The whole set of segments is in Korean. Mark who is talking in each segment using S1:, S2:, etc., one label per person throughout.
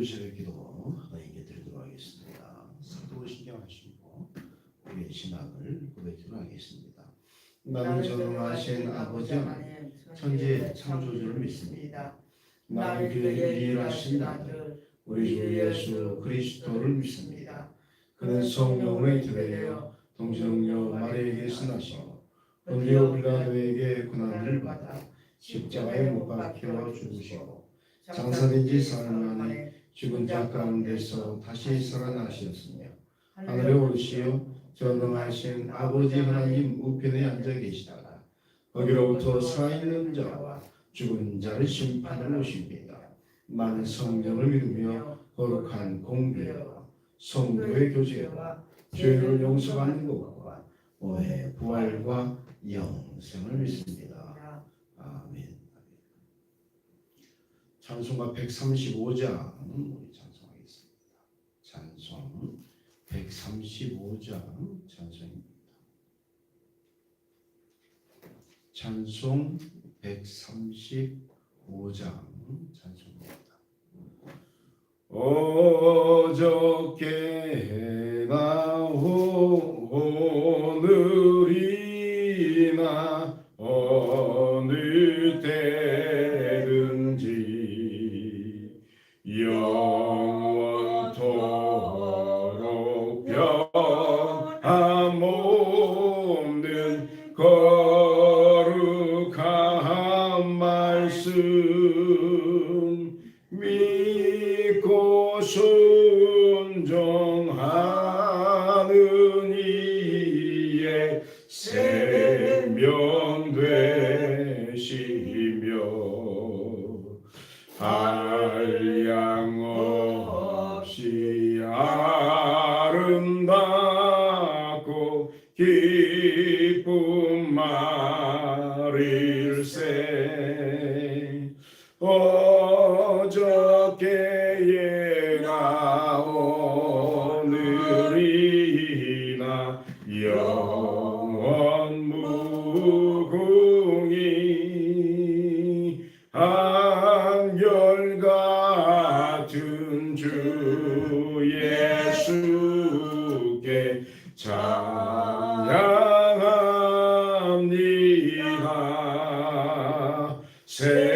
S1: 수요일에 기도 하나님께 드리도록 하겠습니다. 사도 신경하시고 우리의 신앙을 고백하도록 하겠습니다. 나는 전능하신 아버지 하나님 천지의 창조주를 믿습니다. 나는 그의 유일하신 아들 우리 주 예수 그리스도를 믿습니다. 그는 성령의 교회여 동정녀 마리에게서 나시고 본디오 빌라도에게 고난을 받아 십자가에 못 박혀 죽으시고 장사된 지 사흘 만에 죽은 자 가운데서 다시 살아나셨으며 하늘에 오르시어 전능하신 아버지 하나님 우편에 앉아 계시다가 거기로부터 살아있는 자와 죽은 자를 심판하러 오십니다. 많은 성령을 믿으며 거룩한 공교회와 성도의 교제와 죄를 용서받는 것과 오해 부활과 영생을 믿습니다. 아멘. 찬송가 135장 우리 찬송하겠습니다. 찬송 135장 찬송입니다. 찬송 135장 찬송입니다. 어저께나 생명 찬양합니다.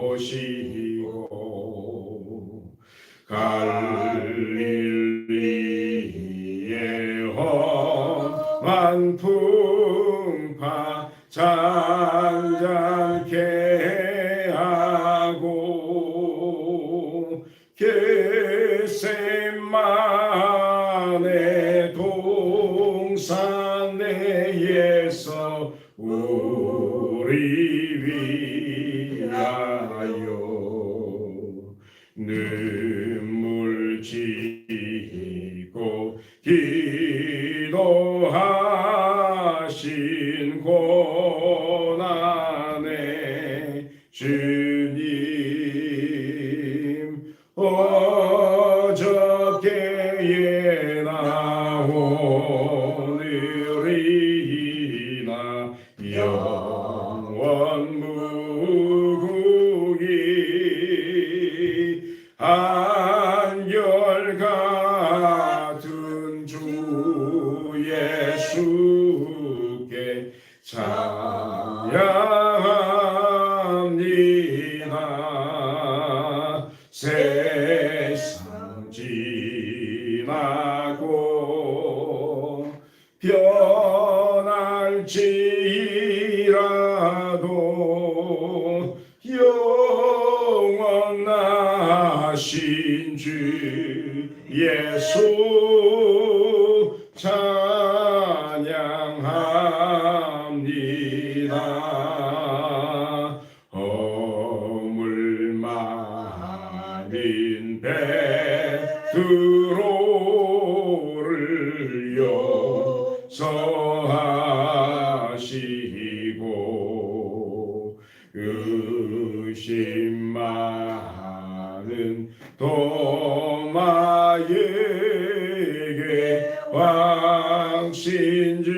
S1: Roshi. 기도 변할지 왕신 주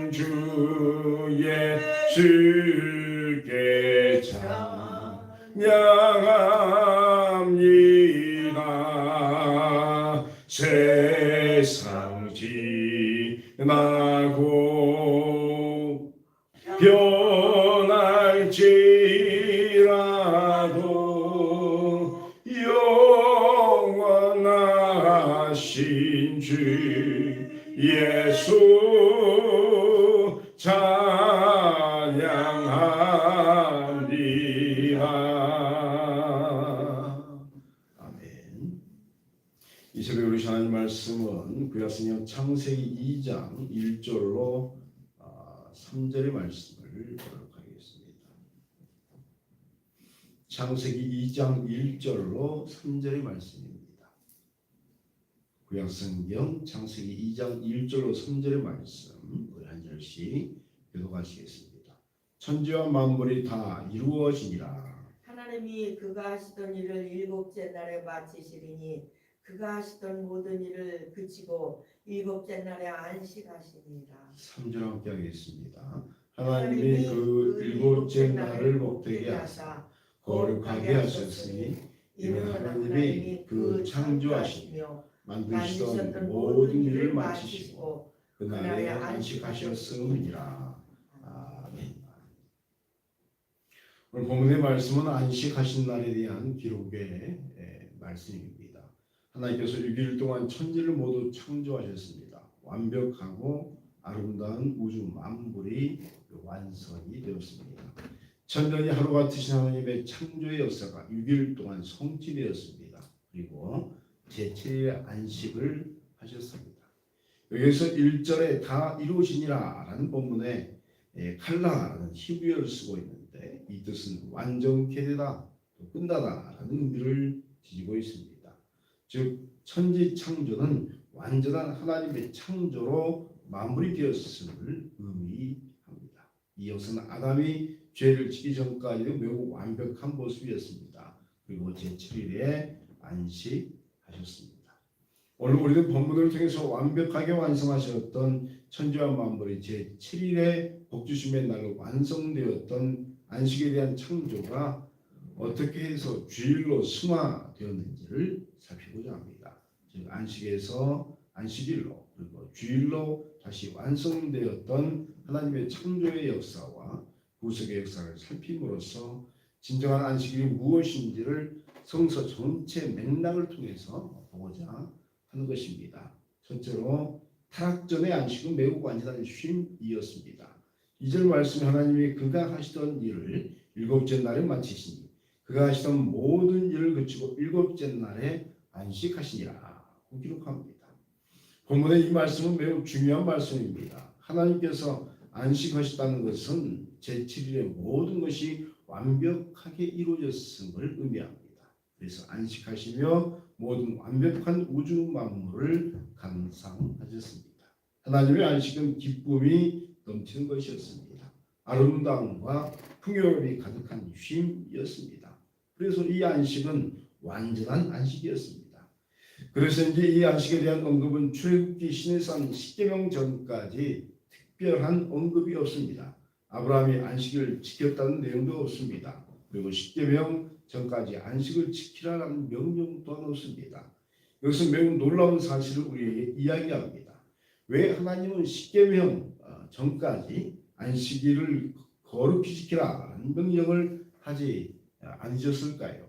S1: 같은 주 예수께 찬양합니다 창세기 2장 1절로 3절의 말씀을 보도록 하겠습니다. 창세기 2장 1절로 3절의 말씀입니다. 구약성경 창세기 2장 1절로 3절의 말씀 우리 한 절씩 읽어가시겠습니다. 천지와 만물이 다 이루어지니라.
S2: 하나님이 그가 하시던 일을 일곱째 날에 마치시리니 그가 하시던 모든 일을 그치고 일곱째 날에 안식하시니라.
S1: 3절 함께 하겠습니다. 하나님이 그 일곱째 날을 복되게 하사 거룩하게 하셨으니 이는 하나님이 그 창조하시며 만드시던 모든 일을 마치시고 그날에 안식하셨음이니라. 아멘. 오늘 본문의 말씀은 안식하신 날에 대한 기록의 예, 말씀입니다. 하나님께서 6일 동안 천지를 모두 창조하셨습니다. 완벽하고 아름다운 우주 만물이 완성이 되었습니다. 천년이 하루 같으신 하나님의 창조의 역사가 6일 동안 성취되었습니다. 그리고 제7일 안식을 하셨습니다. 여기서 1절에 다 이루어지니라 라는 본문에 예, 칼라라는 히브리어를 쓰고 있는데 이 뜻은 완전케 되다, 또 끝나다 라는 의미를 지니고 있습니다. 즉 천지 창조는 완전한 하나님의 창조로 마무리되었음을 의미합니다. 이것은 아담이 죄를 지기 전까지는 매우 완벽한 모습이었습니다. 그리고 제7일에 안식하셨습니다. 오늘 우리는 본문을 통해서 완벽하게 완성하셨던 천지와 만물이 제7일에 복주심의 날로 완성되었던 안식에 대한 창조가 어떻게 해서 주일로 승화되었는지를 살피고자 합니다. 즉 안식에서 안식일로 그리고 주일로 다시 완성되었던 하나님의 창조의 역사와 구속의 역사를 살핌으로써 진정한 안식일이 무엇인지를 성서 전체 맥락을 통해서 보고자 하는 것입니다. 첫째로 타락 전의 안식은 매우 완전한 쉼이었습니다. 이절 말씀 하나님이 그가 하시던 일을 일곱째 날에 마치시니 그가 하시던 모든 일을 그치고 일곱째 날에 안식하시니라 고 기록합니다. 본문의 이 말씀은 매우 중요한 말씀입니다. 하나님께서 안식하셨다는 것은 제7일의 모든 것이 완벽하게 이루어졌음을 의미합니다. 그래서 안식하시며 모든 완벽한 우주 만물을 감상하셨습니다. 하나님의 안식은 기쁨이 넘치는 것이었습니다. 아름다움과 풍요로움이 가득한 쉼이었습니다. 그래서 이 안식은 완전한 안식이었습니다. 그래서 이제 이 안식에 대한 언급은 출애굽기 신해산 십계명 전까지 특별한 언급이 없습니다. 아브라함이 안식을 지켰다는 내용도 없습니다. 그리고 십계명 전까지 안식을 지키라는 명령 또한 없습니다. 이것은 매우 놀라운 사실을 우리에게 이야기합니다. 왜 하나님은 십계명 어, 전까지 안식일을 거룩히 지키라는 명령을 하지 않으셨을까요?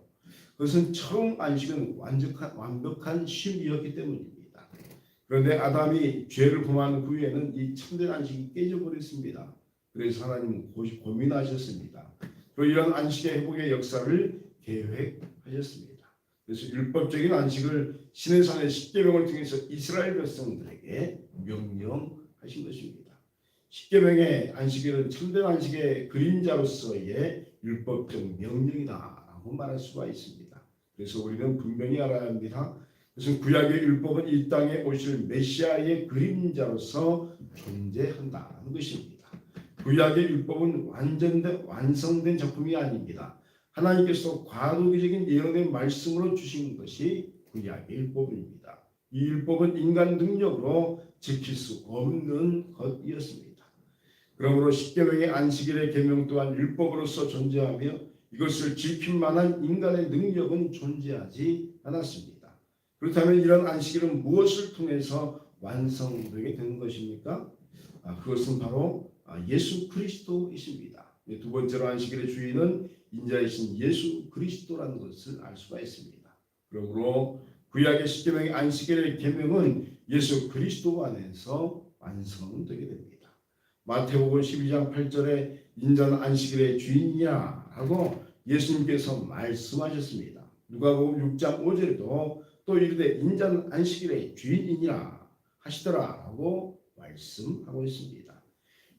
S1: 그것은 처음 안식은 완벽한 완벽한 쉼이었기 때문입니다. 그런데 아담이 죄를 범한 후에는 이 참된 안식이 깨져버렸습니다. 그래서 하나님은 고- 고민하셨습니다. 그리고 이런 안식의 회복의 역사를 계획하셨습니다. 그래서 율법적인 안식을 시내산의 십계명을 통해서 이스라엘 백성들에게 명령하신 것입니다. 십계명의 안식일은 참된 안식의 그림자로서의 율법적 명령이다라고 말할 수가 있습니다. 그래서 우리는 분명히 알아야 합니다. 그것은 구약의 율법은 이 땅에 오실 메시아의 그림자로서 존재한다는 것입니다. 구약의 율법은 완전된 완성된 작품이 아닙니다. 하나님께서 과도기적인 예언의 말씀으로 주신 것이 구약의 율법입니다. 이 율법은 인간 능력으로 지킬 수 없는 것이었습니다. 그러므로 십계명의 안식일의 계명 또한 율법으로서 존재하며 이것을 지킬 만한 인간의 능력은 존재하지 않았습니다. 그렇다면 이런 안식일은 무엇을 통해서 완성되게 되는 것입니까? 아, 그것은 바로 아, 예수 그리스도이십니다. 두 번째로 안식일의 주인은 인자이신 예수 그리스도라는 것을 알 수가 있습니다. 그러므로 구약의 십계명의 안식일의 계명은 예수 그리스도 안에서 완성되게 됩니다. 마태복음 12장 8절에 인자는 안식일의 주인이야 하고 예수님께서 말씀하셨습니다. 누가복음 6장 5절에도 또 이르되 인자는 안식일의 주인이니라 하시더라라고 말씀하고 있습니다.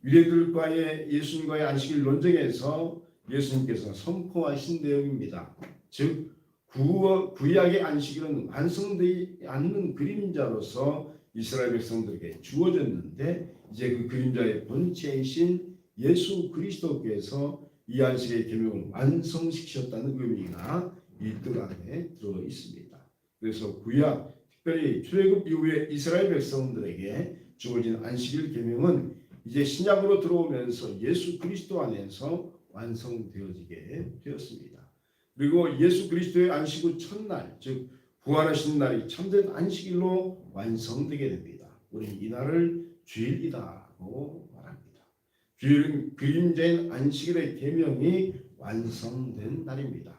S1: 유대들과의 예수님과의 안식일 논쟁에서 예수님께서 선포하신 내용입니다. 즉 구약의 안식일은 완성되지 않는 그림자로서 이스라엘 백성들에게 주어졌는데 이제 그 그림자의 본체이신 예수 그리스도께서 이 안식의 계명을 완성시키셨다는 의미가 이 뜻 안에 들어 있습니다. 그래서 구약 특별히 출애굽 이후에 이스라엘 백성들에게 주어진 안식일 계명은 이제 신약으로 들어오면서 예수 그리스도 안에서 완성되어지게 되었습니다. 그리고 예수 그리스도의 안식 후 첫날, 즉 부활하신 날이 참된 안식일로 완성되게 됩니다. 우리 이 날을 주일이다고 말합니다. 주일은 그림자인 안식일의 계명이 완성된 날입니다.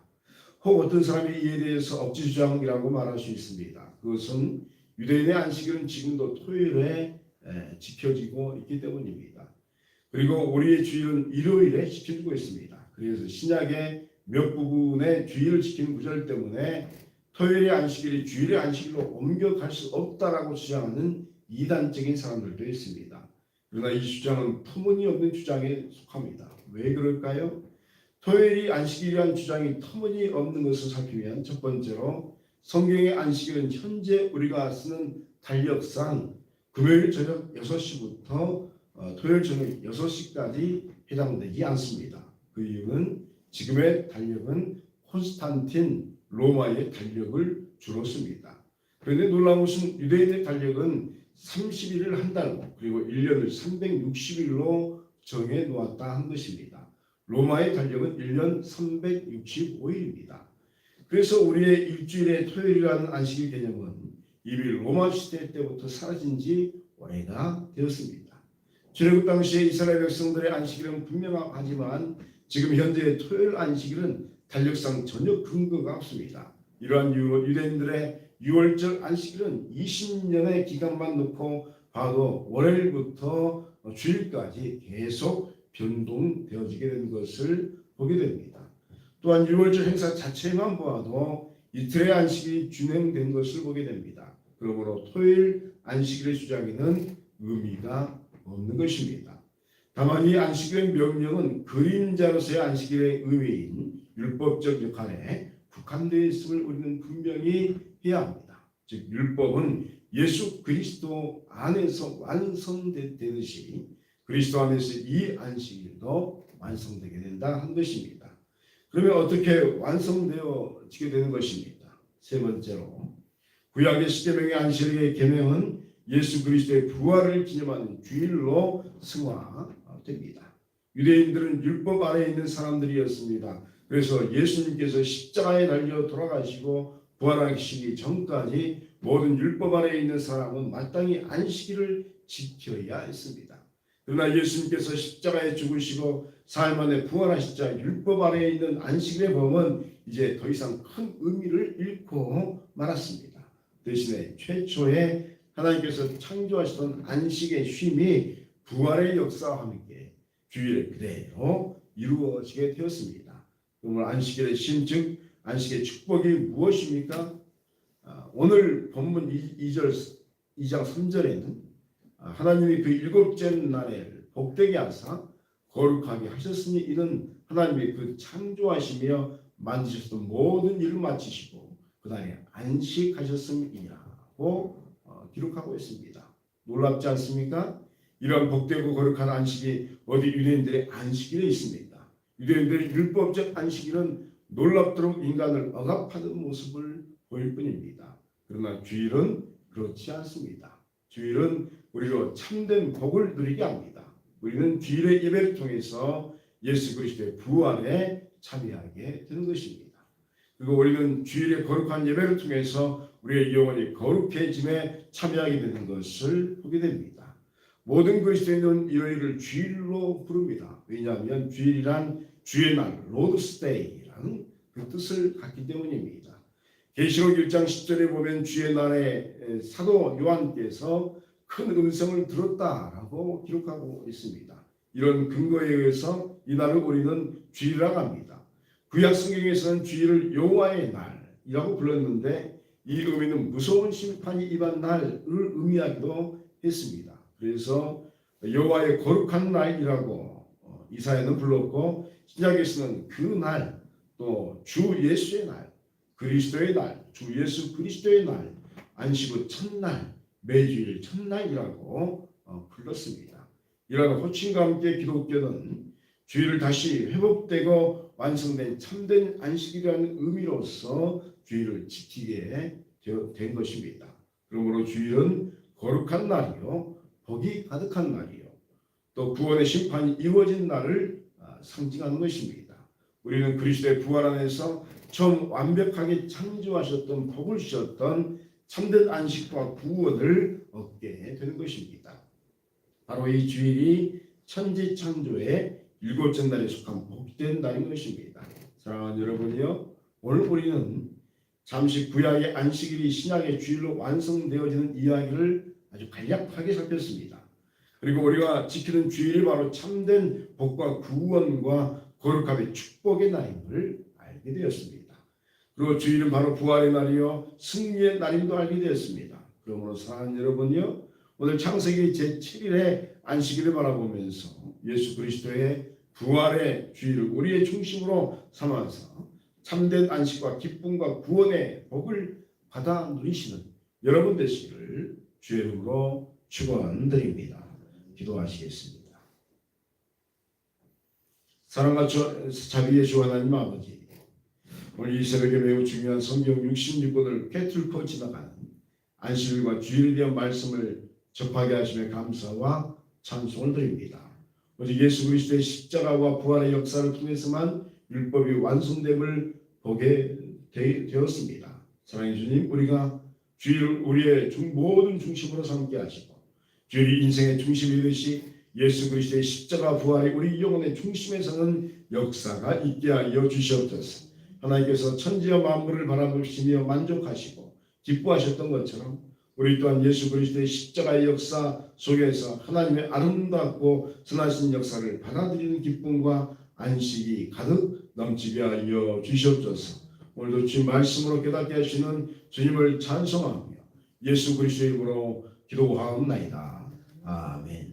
S1: 혹 어떤 사람이 이에 대해서 억지 주장이라고 말할 수 있습니다. 그것은 유대인의 안식일은 지금도 토요일에 에, 지켜지고 있기 때문입니다. 그리고 우리의 주일은 일요일에 지켜지고 있습니다. 그래서 신약의 몇 부분의 주일을 지키는 구절 때문에 토요일의 안식일이 주일의 안식일로 옮겨갈 수 없다라고 주장하는 이단적인 사람들도 있습니다. 그러나 이 주장은 터무니 없는 주장에 속합니다. 왜 그럴까요? 토요일이 안식일이란 주장이 터무니 없는 것을 살피면 첫 번째로 성경의 안식일은 현재 우리가 쓰는 달력상 금요일 저녁 6시부터 어, 토요일 저녁 6시까지 해당되지 않습니다. 그 이유는 지금의 달력은 콘스탄틴 로마의 달력을 주로 씁니다. 그런데 놀라운 것은 유대인의 달력은 30일을 한 달로 그리고 1년을 360일로 정해 놓았다 한 것입니다. 로마의 달력은 1년 365일입니다. 그래서 우리의 일주일의 토요일이라는 안식일 개념은 이미 로마 시대 때부터 사라진 지 오래가 되었습니다. 출애굽 당시에 이스라엘 백성들의 안식일은 분명하지만 지금 현재의 토요일 안식일은 달력상 전혀 근거가 없습니다. 이러한 이유로 유대인들의 6월절 안식일은 20년의 기간만 놓고 봐도 월요일부터 주일까지 계속 변동되어지게 된 것을 보게 됩니다. 또한 6월절 행사 자체만 보아도 이틀의 안식이 준행된 것을 보게 됩니다. 그러므로 토요일 안식일의 주장에는 의미가 없는 것입니다. 다만 이 안식일의 명령은 그림자로서의 안식일의 의미인 율법적 역할에 국한되어 있음을 우리는 분명히 해야 합니다. 즉 율법은 예수 그리스도 안에서 완성되듯이 그리스도 안에서 이 안식일도 완성되게 된다 한 것입니다. 그러면 어떻게 완성되어지게 되는 것입니까? 세 번째로 구약의 십계명의 안식일의 계명은 예수 그리스도의 부활을 기념하는 주일로 승화됩니다. 유대인들은 율법 아래 있는 사람들이었습니다. 그래서 예수님께서 십자가에 달려 돌아가시고 부활하시기 전까지 모든 율법 아래 있는 사람은 마땅히 안식일을 지켜야 했습니다. 그러나 예수님께서 십자가에 죽으시고 사흘 만에 부활하시자 율법 아래에 있는 안식일의 법은 이제 더 이상 큰 의미를 잃고 말았습니다. 대신에 최초에 하나님께서 창조하시던 안식의 쉼이 부활의 역사와 함께 주일에 그대로 이루어지게 되었습니다. 그러면 안식일의 쉼, 즉 안식의 축복이 무엇입니까? 아, 오늘 본문 2절, 2장 3절에는 아, 하나님이 그 일곱째 날을 복되게 하사 거룩하게 하셨으니 이는 하나님이 그 창조하시며 만드셨던 모든 일을 마치시고 그 날에 안식하셨음이라고 어, 기록하고 있습니다. 놀랍지 않습니까? 이러한 복되고 거룩한 안식이 어디 유대인들의 안식일에 있습니다. 유대인들의 율법적 안식일은 놀랍도록 인간을 억압하는 모습을 보일 뿐입니다. 그러나 주일은 그렇지 않습니다. 주일은 우리로 참된 복을 누리게 합니다. 우리는 주일의 예배를 통해서 예수 그리스도의 부활에 참여하게 되는 것입니다. 그리고 우리는 주일의 거룩한 예배를 통해서 우리의 영혼이 거룩해짐에 참여하게 되는 것을 보게 됩니다. 모든 그리스도인은 일요일을 주일로 부릅니다. 왜냐하면 주일이란 주의 날, 로드스데이 라는 그 뜻을 갖기 때문입니다. 계시록 1장 10절에 보면 주의 날에 사도 요한께서 큰 음성을 들었다라고 기록하고 있습니다. 이런 근거에 의해서 이 날을 우리는 주일이라고 합니다. 구약 성경에서는 주일을 여호와의 날이라고 불렀는데 이 의미는 무서운 심판이 임한 날을 의미하기도 했습니다. 그래서 여호와의 거룩한 날이라고 어, 이사야는 불렀고 신약에서는 그 날, 또 주 예수의 날, 그리스도의 날, 주 예수 그리스도의 날, 안식 후 첫날, 매주일 첫날이라고 어, 불렀습니다. 이러한 호칭과 함께 기독교는 주일을 다시 회복되고 완성된 참된 안식이라는 의미로서 주일을 지키게 된 것입니다. 그러므로 주일은 거룩한 날이요, 복이 가득한 날이요, 또 구원의 심판이 이루어진 날을 아, 상징하는 것입니다. 우리는 그리스도의 부활 안에서 처음 완벽하게 창조하셨던 복을 주셨던 참된 안식과 구원을 얻게 되는 것입니다. 바로 이 주일이 천지 창조의 일곱째 날에 속한 복된 날인 것입니다. 사랑하는 여러분이요, 오늘 우리는 잠시 구약의 안식일이 신약의 주일로 완성되어지는 이야기를 아주 간략하게 살폈습니다. 그리고 우리가 지키는 주일이 바로 참된 복과 구원과 거룩함의 축복의 날임을 알게 되었습니다. 그리고 주일은 바로 부활의 날이요 승리의 날임도 알게 되었습니다. 그러므로 사랑하는 여러분이요 오늘 창세기 제7일의 안식일을 바라보면서 예수 그리스도의 부활의 주의를 우리의 중심으로 삼아서 참된 안식과 기쁨과 구원의 복을 받아 누리시는 여러분 되시기를 주의 이름으로 축원드립니다. 기도하시겠습니다. 사랑과 저- 자비의 주 하나님 아버지 오늘 이 새벽에 매우 중요한 성경 66권을 꿰뚫고 지나가는 안식일과 주일에 대한 말씀을 접하게 하심에 감사와 찬송을 드립니다. 오직 예수 그리스도의 십자가와 부활의 역사를 통해서만 율법이 완성됨을 보게 되, 되었습니다. 사랑해 주님, 우리가 주일을 우리의 중, 모든 중심으로 삼게 하시고 주일이 인생의 중심이 되듯이 예수 그리스도의 십자가 부활이 우리 영혼의 중심에 서는 역사가 있게 하여 주시옵소서. 하나님께서 천지와 만물을 바라보시며 만족하시고 기뻐하셨던 것처럼 우리 또한 예수 그리스도의 십자가의 역사 속에서 하나님의 아름답고 선하신 역사를 받아들이는 기쁨과 안식이 가득 넘치게 하여 주시옵소서. 오늘도 주님 말씀으로 깨닫게 하시는 주님을 찬송하며 예수 그리스도의 이름으로 기도하옵나이다. 아멘.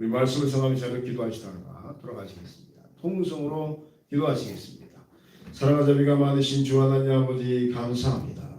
S1: 우리 말씀을 성함이 자를 기도하시다가 돌아가시겠습니다. 통성으로 기도하시겠습니다. 사랑과 자비가 많으신 주 하나님 아버지 감사합니다.